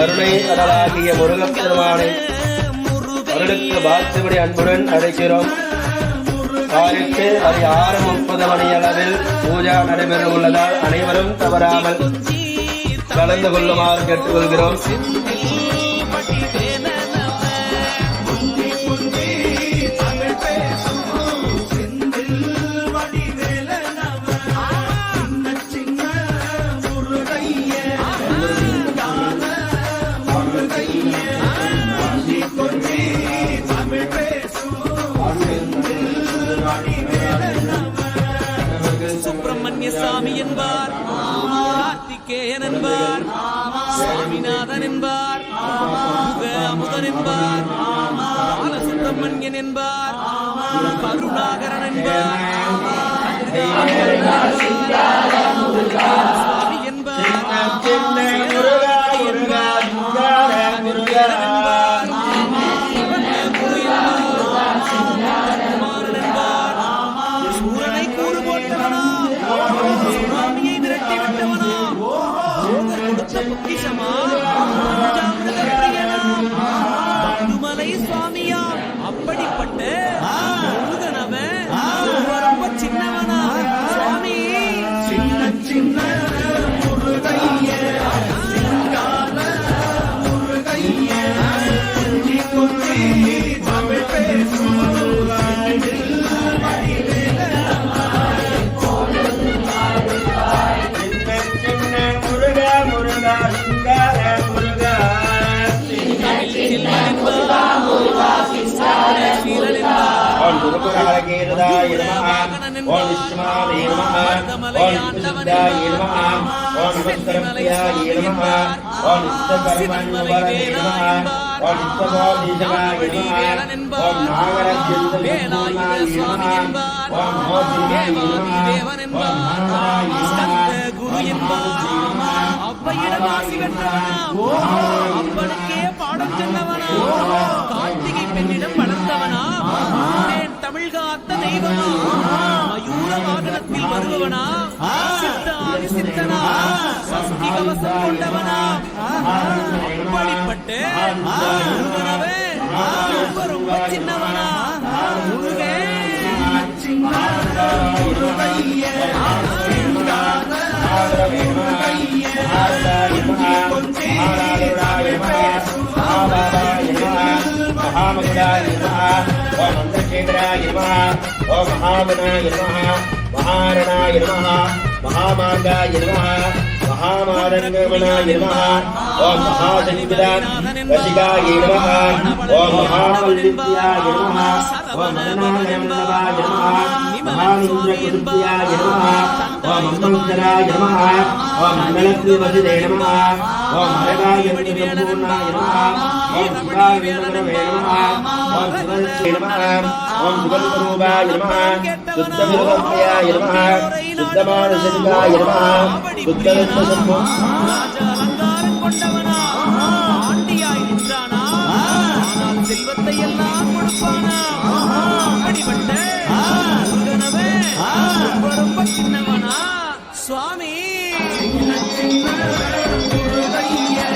கருணை கடலாகிய முருகப்பெருமானை அவர்களுக்கு பாத்துபடி அன்புடன் அழைக்கிறோம். காலைக்கு அது ஆறு முப்பது மணி அளவில் பூஜா நடைபெற உள்ளதால் அனைவரும் தவறாமல் கலந்து கொள்ளுமாறு கேட்டுக்கொள்கிறோம். சாமி என்பார் கார்த்திகேயன் என்பார் சாமிநாதன் என்பார் அமுதன் என்பார் பாலசுப்பிரமணியன் என்பார் கருணாகரன் என்பார் சுவாமி என்பார் கூறு போட்டவனா என்பார் ஓம் குருகுலாலகீரதாய ஓம் விஷ்ணுமாதே நமः ஓம் விஷ்ணுசித்தாய நமः ஓம் விமஸ்கரப்பியாய ஓம் ஓம் ஓம் ஓம் மோதினாய ஓம் குரு என்பார் அவ்வையிடம் ஆசி தெய்வமா மயூர வாகனத்தில் வருபவனா சித்தாதி சித்தனா கவசம் கொண்டவனா ரொம்ப ரொம்ப சின்னவனா முருகன் மகாமகுடாய நமः ஓம் மந்திரசேகராய நமः ஓம் மகாவனாய நமः மகாரணாய நமः மகாமார்காய நமः மகாமாரங்கமனாய நமः ஓம் மகாசனிபிதான் ரசிகாய நமः ஓம் மகாமல்லித்யாய நமः ஓம் மதனாயமல்லவாய நமः மகாலிந்திரகுருத்யாய நமः ஓம் அம்மங்கராய நமः ஓம் மங்களத்ரிவசுதே நமः ஓம் ஹரகாய பூர்ணாய ஓம் ஓம் கொண்டவனா ஆண்டியாய் நின்றானா ஆனால் செல்வத்தை எல்லாம் கொடுப்பானா ரொம்ப ரொம்ப சின்னவனா சுவாமி சின்ன முருகையா